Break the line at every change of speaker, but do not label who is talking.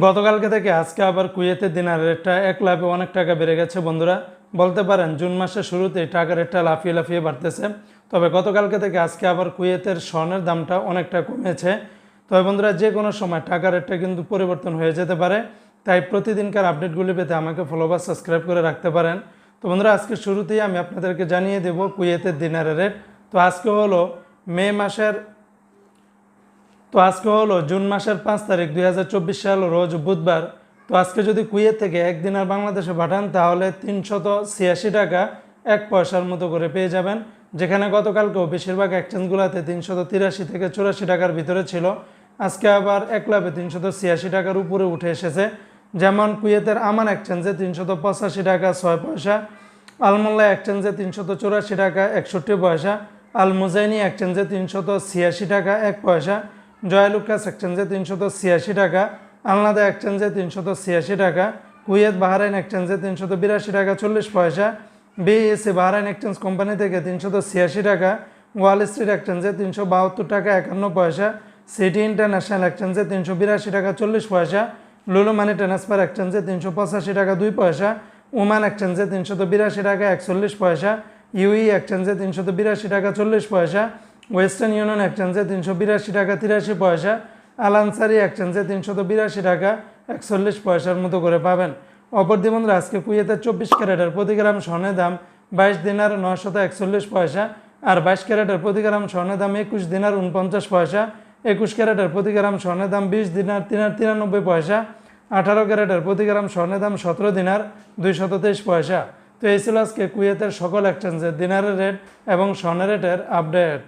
গতকালকে থেকে আজকে আবার কুয়েতের দিনার রেটটা এক লাভে অনেক টাকা বেড়ে গেছে, বন্ধুরা। বলতে পারেন, জুন মাসের শুরুতেই টাকার রেটটা লাফিয়ে লাফিয়ে বাড়তেছে। তবে গতকালকে থেকে আজকে আবার কুয়েতের স্বর্ণের দামটা অনেকটা কমেছে। তবে বন্ধুরা, যে কোনো সময় টাকার রেটটা কিন্তু পরিবর্তন হয়ে যেতে পারে। তাই প্রতিদিনকার আপডেটগুলি পেতে আমাকে ফলো বা সাবস্ক্রাইব করে রাখতে পারেন। তো বন্ধুরা, আজকে শুরুতেই আমি আপনাদেরকে জানিয়ে দেব কুয়েতের দিনারের রেট। তো আজকে হলো মে মাসের তো আজকে হলো জুন মাসের পাঁচ তারিখ দুই হাজার চব্বিশ সাল, রোজ বুধবার। তো আজকে যদি কুয়েত থেকে একদিন আর বাংলাদেশে পাঠান, তাহলে তিনশত ছিয়াশি টাকা এক পয়সার মতো করে পেয়ে যাবেন, যেখানে গতকালকেও বেশিরভাগ এক্সচেঞ্জগুলোতে তিনশত তিরাশি থেকে চুরাশি টাকার ভিতরে ছিল। আজকে আবার এক লাভে তিনশত ছিয়াশি টাকার উপরে উঠে এসেছে। যেমন কুয়েতের আমান এক্সচেঞ্জে তিনশত পঁচাশি টাকা ছয় পয়সা, আলমোল্লা এক্সচেঞ্জে তিনশত চুরাশি টাকা একষট্টি পয়সা আল মুজাইনি এক্সচেঞ্জে তিনশত ছিয়াশি টাকা এক পয়সা জয়ালুকাস এক্সচেঞ্জে তিনশত ছিয়াশি টাকা, আলনাদা এক্সচেঞ্জে তিনশত ছিয়াশি টাকা, কুয়েত বাহারাইন এক্সচেঞ্জে তিনশত বিরাশি টাকা, চল্লিশ পয়সা বিএসসি বাহারাইন এক্সচেঞ্জ কোম্পানি থেকে তিনশত ছিয়াশি টাকা, ওয়াল স্ট্রিট এক্সচেঞ্জে তিনশো বাহাত্তর টাকা, একান্ন পয়সা, সিটি ইন্টারন্যাশনাল এক্সচেঞ্জে তিনশো বিরাশি টাকা, চল্লিশ পয়সা, লুলু মানি ট্রান্সফার এক্সচেঞ্জে তিনশো পঁচাশি টাকা, দুই পয়সা, ওমান এক্সচেঞ্জে তিনশত বিরাশি টাকা, একচল্লিশ পয়সা ইউই এক্সচেঞ্জে তিনশত বিরাশি টাকা, চল্লিশ পয়সা ওয়েস্টার্ন ইউনিয়ন এক্সচেঞ্জে তিনশো বিরাশি টাকা, তিরাশি পয়সা। আলানসারি এক্সচেঞ্জে তিনশত বিরাশি টাকা, একচল্লিশ পয়সার মতো করে পাবেন। অপর দিবন্ধরা আজকে কুয়েতের চব্বিশ ক্যারেটের প্রতি গ্রাম স্বর্ণের দাম বাইশ দিনার নশত একচল্লিশ পয়সা আর বাইশ ক্যারেটের প্রতি গ্রাম স্বর্ণের দাম একুশ দিনার উনপঞ্চাশ পয়সা। একুশ ক্যারেটের প্রতি গ্রাম স্বর্ণের দাম বিশ দিনার তিনার তিরানব্বই পয়সা। আঠারো ক্যারেটের প্রতি গ্রাম স্বর্ণের দাম সতেরো দিনার দুইশত তেইশ পয়সা। তো এই ছিল আজকে কুয়েতের সকল এক্সচেঞ্জের দিনারের রেট এবং স্বর্ণের রেটের আপডেট।